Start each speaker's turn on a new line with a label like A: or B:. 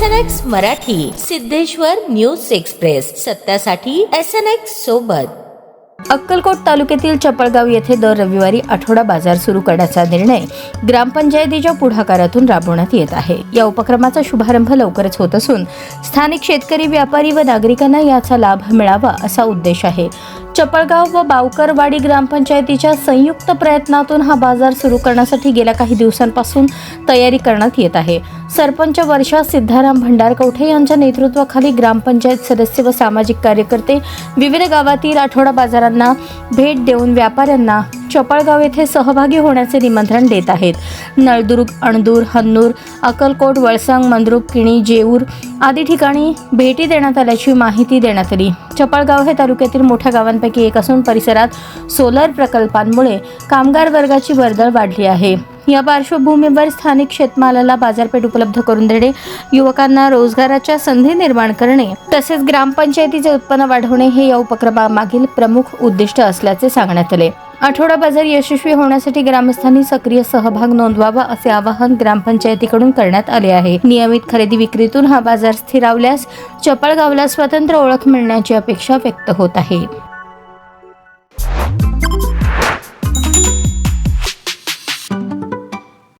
A: S N X Marathi Siddheshwar news express. सत्यासाठी S N X सोबत.
B: अक्कलकोट तालुक्यातील चपळगाव येथे दर रविवारी आठवडा बाजार सुरू करण्याचा निर्णय ग्रामपंचायतीच्या पुढाकारातून राबवण्यात येत आहे. या उपक्रमाचा शुभारंभ लवकरच होत असून स्थानिक शेतकरी व्यापारी व नागरिकांना याचा लाभ मिळावा असा उद्देश आहे. चपळगाव व बावकरवाडी ग्रामपंचायतीच्या संयुक्त प्रयत्नातून हा बाजार सुरू करण्यासाठी गेल्या काही दिवसांपासून तयारी करण्यात येत आहे. सरपंच वर्षा सिद्धाराम भंडारकवठे यांच्या नेतृत्वाखाली ग्रामपंचायत सदस्य व सामाजिक कार्यकर्ते विविध गावातील आठवडा बाजारांना भेट देऊन व्यापाऱ्यांना चपळगाव येथे सहभागी होण्याचे निमंत्रण देत आहेत. नळदुर्ग अणदूर हन्नूर अक्कलकोट वळसांग मंद्रुप किणी जेऊर आदी ठिकाणी भेटी देण्यात आल्याची माहिती देण्यात आली. चपळगाव हे तालुक्यातील मोठ्या गावांपैकी एक असून परिसरात सोलर प्रकल्पांमुळे कामगार वर्गाची वर्दळ वाढली आहे. या पार्श्वभूमीवर स्थानिक शेतमालाला बाजारपेठ उपलब्ध करून देणे युवकांना रोजगाराच्या संधी निर्माण करणे तसेच ग्रामपंचायतीचे उत्पन्न वाढवणे हे या उपक्रमामागील प्रमुख उद्दिष्ट असल्याचे सांगण्यात आले. आठवडा बाजार यशस्वी होण्यासाठी ग्रामस्थांनी सक्रिय सहभाग नोंदवावा असे आवाहन ग्रामपंचायतीकडून करण्यात आले आहे. नियमित खरेदी विक्रीतून हा बाजार स्थिरावल्यास चपळगावला स्वतंत्र ओळख मिळण्याची अपेक्षा व्यक्त होत आहे.